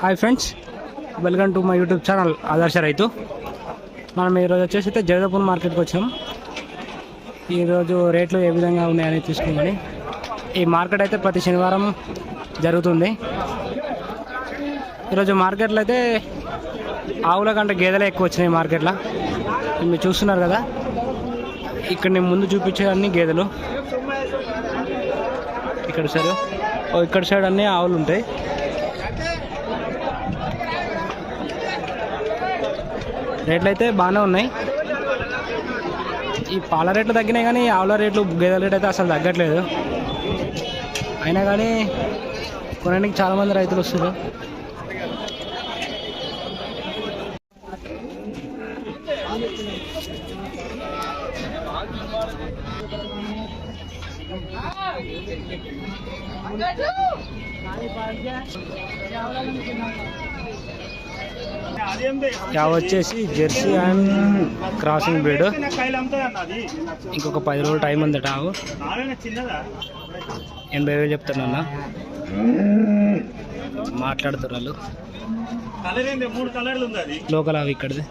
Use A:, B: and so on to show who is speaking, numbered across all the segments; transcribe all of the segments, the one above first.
A: Hi friends welcome to my YouTube channel Adarsha Raithu మనం ఈరోజు వచ్చేసి అయితే జగదపూర్ మార్కెట్కి వచ్చాం. ఈరోజు రేట్లు ఏ విధంగా ఉన్నాయని చూసుకుందని ఈ మార్కెట్ అయితే ప్రతి శనివారం జరుగుతుంది. ఈరోజు మార్కెట్లో అయితే ఆవుల కంటే గేదెలే ఎక్కువ వచ్చినాయి మార్కెట్లో మీరు చూస్తున్నారు కదా ఇక్కడ నేను ముందు చూపించే అన్ని గేదెలు. ఇక్కడ సైడ్ ఓ ఇక్కడ సైడ్ అన్నీ ఆవులు ఉంటాయి. రేట్లు అయితే బాగానే ఉన్నాయి. ఈ పాల రేట్లు తగ్గినాయి కానీ ఆవుల రేట్లు గేదెల రేట్ అయితే అసలు తగ్గట్లేదు. అయినా కానీ కొనడానికి చాలామంది రైతులు వస్తారు ఇక వచ్చేసి జెర్సీ అండ్ క్రాసింగ్ బ్రీడ్. ఇంకొక పది రోజులు టైం ఉంది టాగు ఎనభై వేలు చెప్తున్నా మాట్లాడుతున్నారు లోకల్ అవి ఇక్కడిది.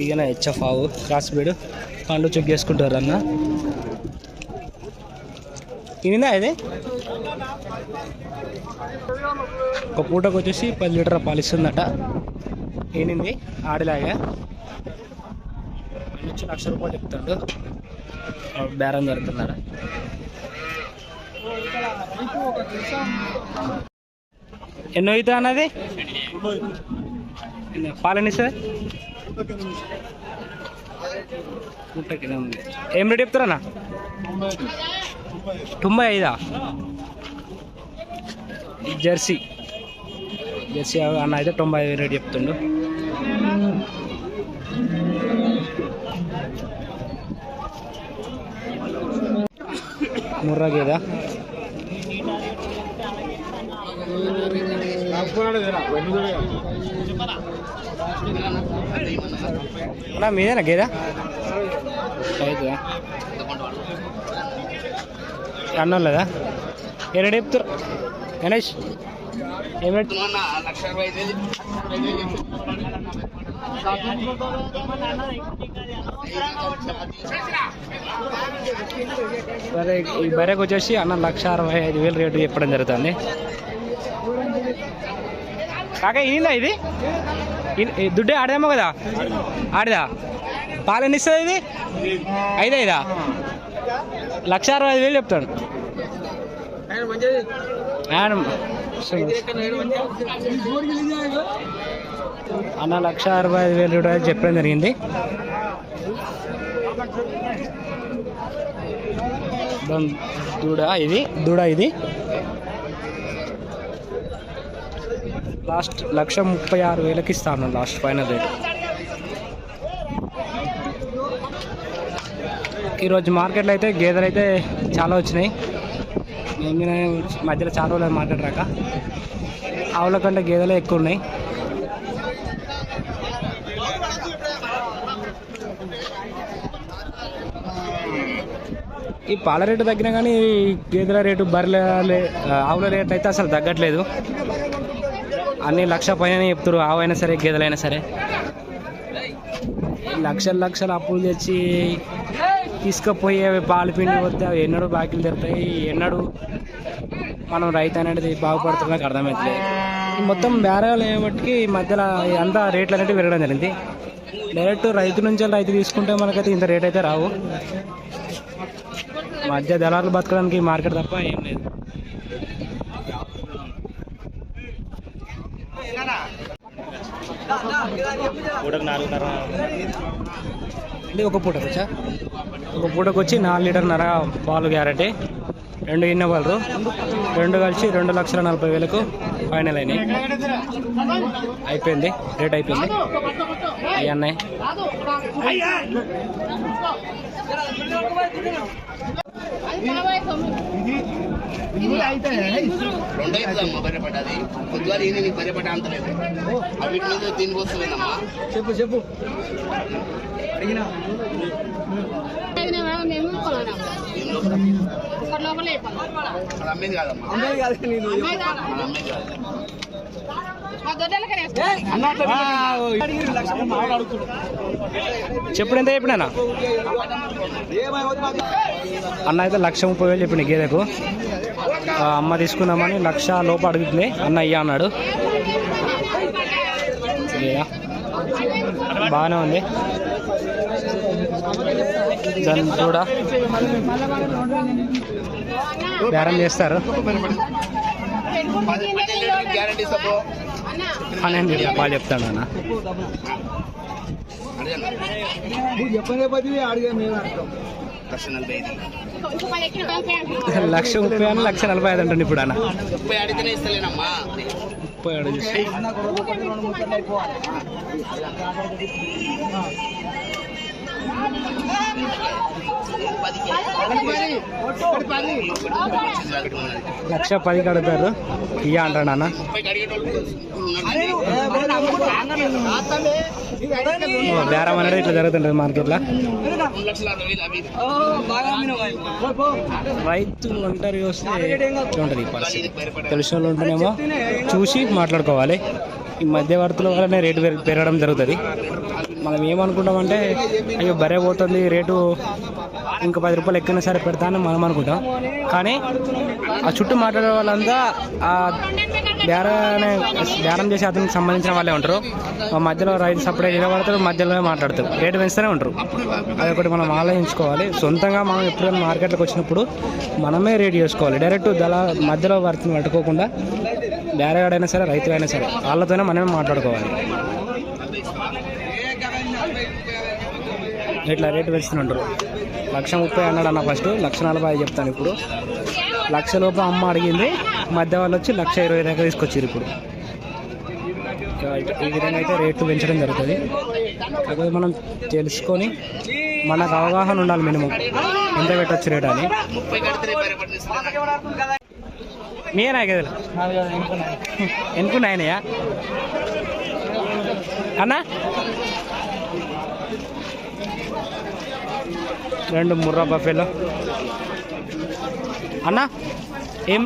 A: ఈగన హెచ్ఎఫ్ ఆవు క్రాస్ బీడు పండు చెక్ చేసుకుంటారు అన్న. తినిందా ఇది? ఒక పూటకు వచ్చేసి పది లీటర్ పాలు ఇస్తుందట. ఏనింది? ఆడిలాగా. నుంచి లక్ష రూపాయలు చెప్తాడు. బేరం జరుగుతున్నాడు ఎన్నో అవుతా అన్నది? పాలని సార్? పూటకి ఉంది ఏం రేట్ చెప్తారన్నా తొంభై ఐదా? జెర్సీ. జెర్సీ అన్న అయితే తొంభై ఐదు రేట్ చెప్తుండు. ముర్రా గేదా? అన్నా మీదేనా గేదా అయితే అన్నం లేదా ఏ రేట్ చెప్తారు గణేష్ ఏం రేట్ బరే ఈ బరేకి వచ్చేసి అన్న లక్ష అరవై ఐదు వేలు రేటు చెప్పడం జరుగుతుంది. కాక ఇనిందా ఇది? ఈ దుడ్డే ఆడదేమో కదా? ఆడదా? పాలు ఎన్ని ఇస్తుంది ఇది? ఐదు ఐదా? లక్ష అరవై ఐదు వేలు చెప్తాడు. ఆయన అన్న లక్ష అరవై ఐదు వేలు కూడా చెప్పడం జరిగింది. దూడ ఇది. దూడ ఇది. లాస్ట్ లక్ష ముప్పై ఆరు వేలకి ఇస్తాను లాస్ట్ ఫైనల్ రేట్. ఈరోజు మార్కెట్లో అయితే గేదెలు అయితే చాలా వచ్చినాయి. నేను మధ్యలో చాలా రోజులు మార్కెట్ రాక ఆవుల కంటే గేదెలే ఎక్కువ ఉన్నాయి. ఈ పాల రేటు తగ్గినా కానీ గేదెల రేటు బర్రెల ఆవుల రేటు అయితే అసలు తగ్గట్లేదు. అన్ని లక్ష పైన చెప్తారు ఆవైనా సరే గేదెలైనా సరే. లక్షలు లక్షలు అప్పులు తెచ్చి తీసుకుపోయి అవి పాలు పిండి వస్తే అవి ఎన్నడూ బాకీలు తెరుతాయి ఎన్నడూ మనం రైతు అనేది బాగుపడుతున్నా నాకు అర్థమవుతుంది మొత్తం బేరాలు బట్టి ఈ మధ్యలో అంతా రేట్లు అనేవి పెరగడం జరిగింది. డైరెక్ట్ రైతు నుంచి రైతు తీసుకుంటే మనకైతే ఇంత రేట్ అయితే రావు. మధ్య దళాలు బతకడానికి మార్కెట్ తప్ప ఏం లేదు.
B: పూటకు నాలుగున్నర.
A: ఇది ఒక పూటకు వచ్చా? ఒక పూటకు వచ్చి నాలుగు లీటర్న్నర పాలు గ్యారెంటీ. రెండు ఇన్న రెండు కలిసి రెండు లక్షల నలభై వేలకు ఫైనల్ అయినాయి. అయిపోయింది. రేట్ అయిపోయింది. అయ్యి అన్నాయి
C: రెండు అవుతుందమ్మా బర్రెపడ్డది పొద్దుగా ఈయన నీకు బర్రెపడ్డ అంతలేదు వీటి మీద దీనికి వస్తుందమ్మా
D: చెప్పు చెప్పు అడిగినా
C: అమ్మేది కాదమ్మా
D: అమ్మాయి కాదు.
C: అమ్మేది కాదు.
A: చెప్పుడు ఎంత చెప్పినా అన్న అయితే లక్ష ముప్పై వేలు చెప్పిన గేదెకు. ఆ, అమ్మ తీసుకుందామని లక్ష లోపు అడుగుతుంది. అన్న అయ్యా అన్నాడు. బాగానే ఉంది. దాన్ని కూడా బేరం చేస్తారు.
C: గ్యారంటీ సబ్బు
A: పన్నెండు రూపాయలు చెప్తాడు అన్న.
C: లక్ష
A: లక్ష ముప్పై అని లక్ష నలభై ఐదు అంటుంది ఇప్పుడు అన్న.
C: ముప్పై అడిగితేనే ఇస్తలేనమ్మా
A: ముప్పై అడుగు చూస్తే
D: నాకు రెండు కోట్లు రెండు ముక్కలు అయిపోవాలి
A: లక్ష పది కడతారు. ఇయ్య అంటాడు అన్న బేరం అనేది ఇట్లా జరుగుతుంటుంది మార్కెట్లో.
C: రైతులు లక్షల
A: ఒంటరి వస్తే ఉంటుంది పరిస్థితి? తెలిసిన వాళ్ళు ఉంటేనేమో చూసి మాట్లాడుకోవాలి. ఈ మధ్యవర్తుల వల్లనే రేటు పెరగడం జరుగుతుంది. మనం ఏమనుకుంటామంటే అయ్యో బరే పోతుంది రేటు ఇంకా పది రూపాయలు ఎక్కడైనా సరే పెడతా అని మనం అనుకుంటాం. కానీ ఆ చుట్టూ మాట్లాడే వాళ్ళంతా ఆ బేరం బేరం చేసి అతనికి సంబంధించిన వాళ్ళే ఉంటారు. ఆ మధ్యలో రైతు సపరేట్ నిలబడతారు మధ్యలోనే మాట్లాడతారు రేటు పెంచుతూనే ఉంటారు. అది ఒకటి మనం ఆలోచించుకోవాలి. సొంతంగా మనం ఎప్పుడైనా మార్కెట్లోకి వచ్చినప్పుడు మనమే రేట్ చేసుకోవాలి. డైరెక్ట్ దళ మధ్యలో వర్తిని పట్టుకోకుండా బేరగాడైనా సరే రైతులైనా సరే వాళ్ళతోనే మనమే మాట్లాడుకోవాలి. ఇట్లా రేటు పెంచుతుంటారు లక్ష ముప్పై అన్నాడు అన్న ఫస్ట్ లక్ష నలభై చెప్తాను ఇప్పుడు. లక్ష లోపు అమ్మ అడిగింది మధ్య వాళ్ళు వచ్చి లక్ష ఇరవై దాకా తీసుకొచ్చారు ఇప్పుడు. ఈ విధంగా అయితే రేట్లు పెంచడం జరుగుతుంది. కాకపోతే మనం తెలుసుకొని మనకు అవగాహన ఉండాలి మినిమం. ఎంత పెట్టచ్చు రేట్ అని. మీరేనా కదా? ఎన్నుకున్నాయనయా అన్నా? రెండు ముర్రా బఫేలో. అన్నా ఏం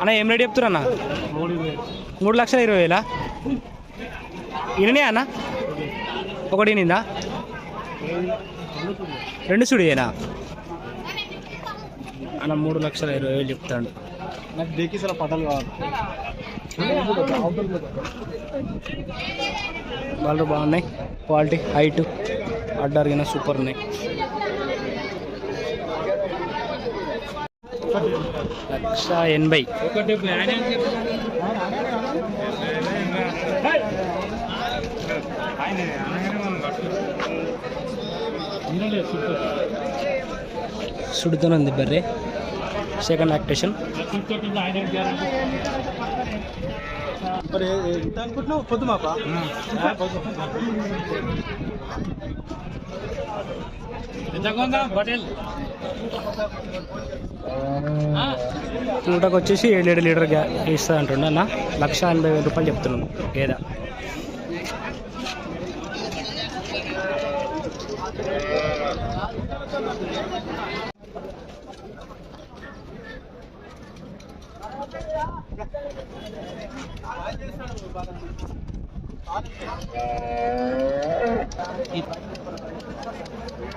A: అన్న ఏం రేట్ చెప్తున్నా అన్న? మూడు లక్షల ఇరవై వేలా? ఇనినే అన్న? ఒకటి నిందా రెండు సుడియేనా? అన్న మూడు లక్షల ఇరవై వేలు చెప్తాడు.
D: నాకు డేకిసల పటలు కావాలి?
A: వాళ్ళు బాగున్నాయి. క్వాలిటీ హైట్ అడ్డరిగిన సూపర్ ఉన్నాయి. లక్ష ఎనభై. సుడుతోనుంది బర్రె. సెకండ్ యాక్టేషన్
D: అనుకుంటున్నావు? పొద్దు మాప
A: నూటకు వచ్చేసి ఏడు ఏడు లీటర్ గ్యా ఇస్తా అంటుండ అన్న. లక్ష ఎనభై వేల రూపాయలు చెప్తున్నాను గేదె.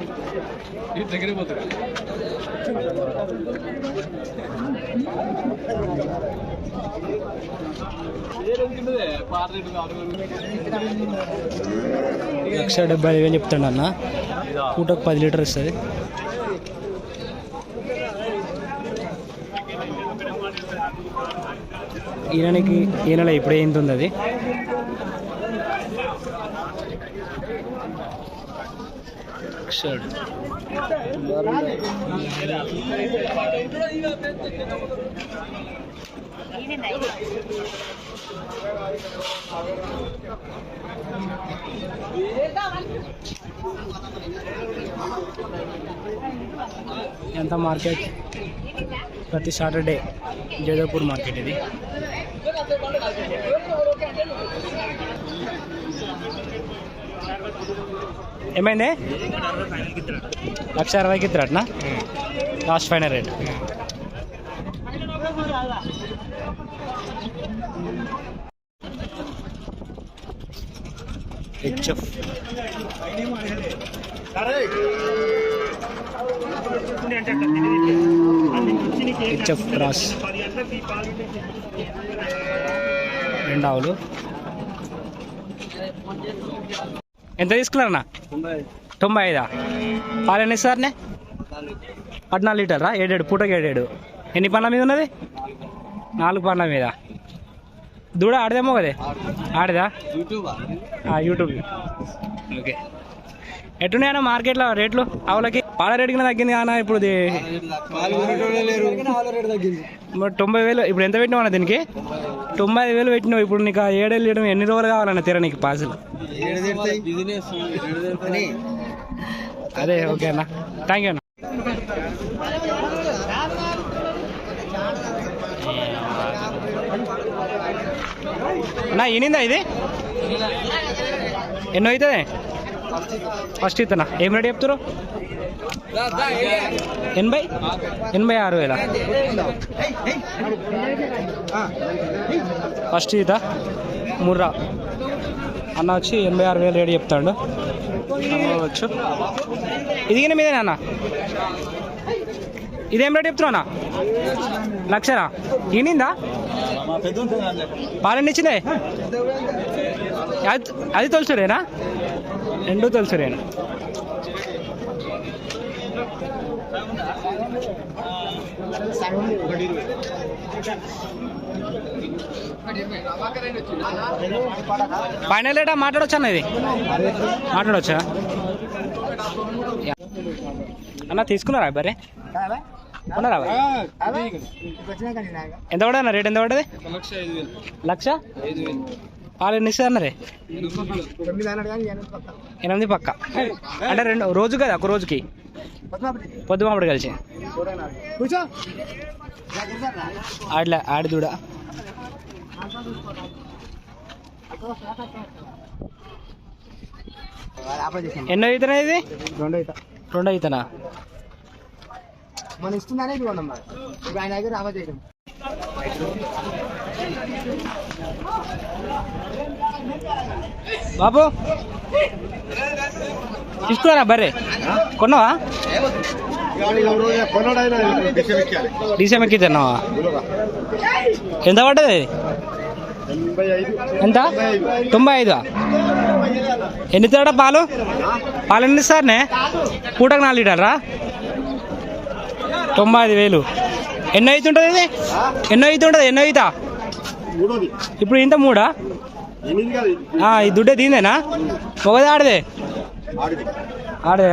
D: ఇది కట్టి వేలు దగ్గర పోతుంది
A: లక్ష డెబ్బై ఐదు వేలు చెప్తాడు అన్న. పూటకు పది లీటర్ ఇస్తుంది. ఈయనకి ఈయనలో ఇప్పుడే ఏంటుంది ఉంది అది. షర్ట్ ఎంత మార్కెట్? ప్రతి సాటర్డే జైదపూర్ మార్కెట్ ఇది. ఏమైంది? లక్ష అరవైకి ఇద్దరట్నా last final rate. HF. HF cross రెండు ఆవులు. ఎంత తీసుకున్నారన్నా తొంభై ఐదా. పాలు ఎన్ని ఇస్తారనే పద్నాలుగు లీటరా ఏడేడు పూటకి ఏడేడు. ఎన్ని పండ్ల మీద ఉన్నది? నాలుగు పండ్ల మీద. దూడ ఆడదేమో కదే? ఆడదా? యూట్యూబ్? ఓకే. ఎట్టున్నాయన్నా మార్కెట్లో రేట్లు? ఆవులకి? పాల రేటు కింద తగ్గింది కానీ ఇప్పుడు తొంభై వేలు ఇప్పుడు ఎంత పెట్టినావు దీనికి? తొంభై ఐదు వేలు పెట్టినావు. ఇప్పుడు నీకు ఏడేళ్ళు ఇవ్వడం ఎన్ని రోజులు కావాలన్న తీరా నీకు పాసులు అదే ఓకే అన్న థ్యాంక్ యూ అన్న అన్న ఈనిందా ఇది ఎన్నో అవుతుంది ఫస్ట్ ఇతనా ఏం రేట్ చెప్తారు ఎనభై ఎనభై ఆరు వేల ఫస్ట్ ఈత ముర్రా అన్న వచ్చి ఎనభై ఆరు వేలు రేటు చెప్తాడు. వచ్చు ఇది గిన మీదేనా అన్న? ఇదేం రేట్ చెప్తున్నా అన్న? లక్షనా? ఈనిందా పాలెండి ఇచ్చిందే? అది అది రెండు తొలుసురేనా? ఫైనల్ రేటా మాట్లాడొచ్చా అన్న ఇది? మాట్లాడొచ్చా? అన్న తీసుకున్నారా బరే ఉన్నారా? ఎంత పడదన్న రేట్? ఎంత పడ్డది? లక్ష? పాలు ఎన్ని ఇస్తుంది అన్నరే ఎనిమిది పక్క. అంటే రెండు రోజు కదా ఒక రోజుకి? పొద్దు మామిడి కలిసి ఆడలే ఆడి దూడ. ఎన్నో అవుతున్నా ఇది?
D: రెండు అయితే
A: రెండు అవుతున్నా
D: మన ఇది కొన్నాం ఇప్పుడు ఆయన దగ్గర రామ చేయడం.
A: బాబు తీసుకున్నారా బర్రే? కొన్నావా? డీసీఎం ఎక్కిచ్చావా ఎంత పడ్డది? ఎంత? తొంభై ఐదు. ఎన్ని తేడా పాలు? పాలు ఎన్ని ఇస్తారనే పూటకు నాలుగు లీటర్రా తొంభై ఐదు వేలు. ఎన్నో అవుతుంటుంది ఇది? ఎన్నో అవుతుంటుంది ఎన్నో అవుతా ఇప్పుడు ఇంత మూడా? ఈ దుడ్డే దీందేనా ఒకదే ఆడదే. ఆడదే